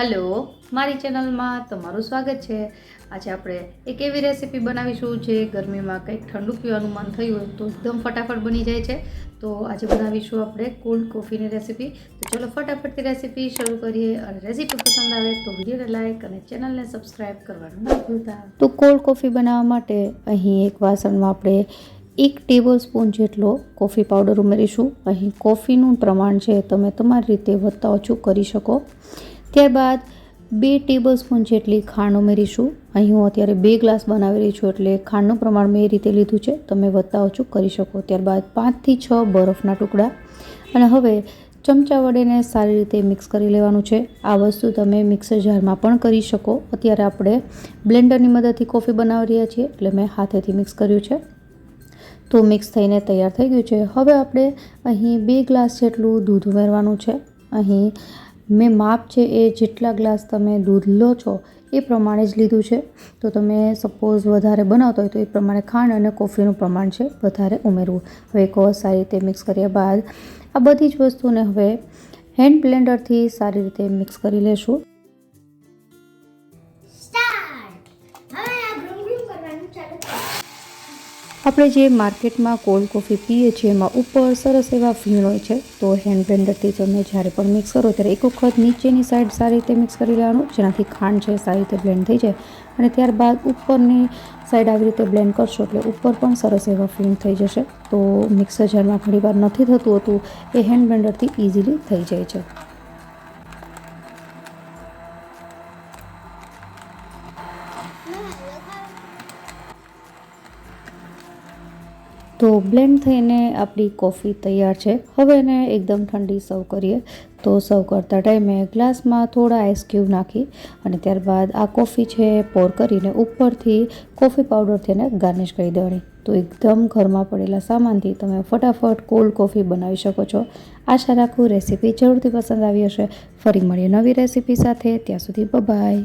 Hello, મારી ચેનલમાં તમારું સ્વાગત છે. આજે આપણે એક એવી રેસીપી બનાવીશું જે ગરમીમાં કંઈક ઠંડુ પીવાનું મન થયું હોય તો એકદમ ફટાફટ બની જાય છે. તો આજે બનાવીશું આપણે કોલ્ડ કોફીની રેસીપી. તો ચલો ફટાફટથી રેસીપી શરૂ કરીએ અને રેસીપી પસંદ આવે તો વિડીયોને લાઈક અને ચેનલને સબસ્ક્રાઈબ કરવાનું ન ભૂલતા. તો કોલ્ડ કોફી બનાવવા માટે અહીં એક વાસણમાં આપણે એક ટેબલ સ્પૂન જેટલો કોફી પાવડર ઉમેરીશું. અહીં કોફીનું પ્રમાણ છે, તમે તમારી રીતે વધતા ઓછું કરી શકો. ત્યારબાદ બે ટેબલ સ્પૂન જેટલી ખાંડ ઉમેરીશું. અહીં હું અત્યારે બે ગ્લાસ બનાવી રહી છું એટલે ખાંડનું પ્રમાણ મેં એ રીતે લીધું છે. તમે વધતા ઓછું કરી શકો. ત્યારબાદ પાંચથી છ બરફના ટુકડા. અને હવે ચમચા વડેને સારી રીતે મિક્સ કરી લેવાનું છે. આ વસ્તુ તમે મિક્સર જારમાં પણ કરી શકો. અત્યારે આપણે બ્લેન્ડરની મદદથી કોફી બનાવી રહ્યા છીએ એટલે મેં હાથેથી મિક્સ કર્યું છે. તો મિક્સ થઈને તૈયાર થઈ ગયું છે. હવે આપણે અહીં બે ગ્લાસ જેટલું દૂધ ઉમેરવાનું છે. અહીં મેં માપ છે એ જેટલા ગ્લાસ તમે દૂધ લો છો, એ પ્રમાણે જ લીધું છે. તો તમે સપોઝ વધારે બનાવતા હોય તો એ પ્રમાણે ખાંડ અને કોફીનું પ્રમાણ છે વધારે ઉમેરવું. હવે એક સારી રીતે મિક્સ કર્યા બાદ આ બધી જ વસ્તુને હવે હેન્ડ બ્લેન્ડરથી સારી રીતે મિક્સ કરી લેશું. ચાલુ કરો. આપણે જે માર્કેટમાં કોલ્ડ કોફી પીએ છીએ, એમાં ઉપર સરસ એવા ફીણ હોય છે, તો હેન્ડ બ્લેન્ડરથી તમે જ્યારે પણ મિક્સ કરો, ત્યારે એક વખત નીચેની સાઈડ સારી રીતે મિક્સ કરી લેવાનું, જેનાથી ખાંડ છે સારી રીતે બ્લેન્ડ થઈ જાય અને ત્યારબાદ ઉપરની સાઈડ આવી રીતે બ્લેન્ડ કરશો, એટલે ઉપર પણ સરસ એવા ફીણ થઈ જશે. તો મિક્સર જારમાં ઘણીવાર નથી થતું હતું, એ હેન્ડ બ્લેન્ડરથી ઇઝીલી થઈ જાય છે. તો બ્લેન્ડ થઈને આપણી કોફી તૈયાર છે. હવે એને એકદમ ઠંડી સર્વ કરીએ. તો સર્વ કરતા ટાઈમે ગ્લાસમાં થોડા આઈસ નાખી અને ત્યારબાદ આ કોફી છે પોર કરીને ઉપરથી કોફી પાવડરથી એને ગાર્નિશ કરી દેવાની. તો એકદમ ઘરમાં પડેલા સામાનથી તમે ફટાફટ કોલ્ડ કોફી બનાવી શકો છો. આશા રાખું રેસીપી જરૂરથી પસંદ આવી હશે. ફરી મળીએ નવી રેસીપી સાથે. ત્યાં સુધી બાય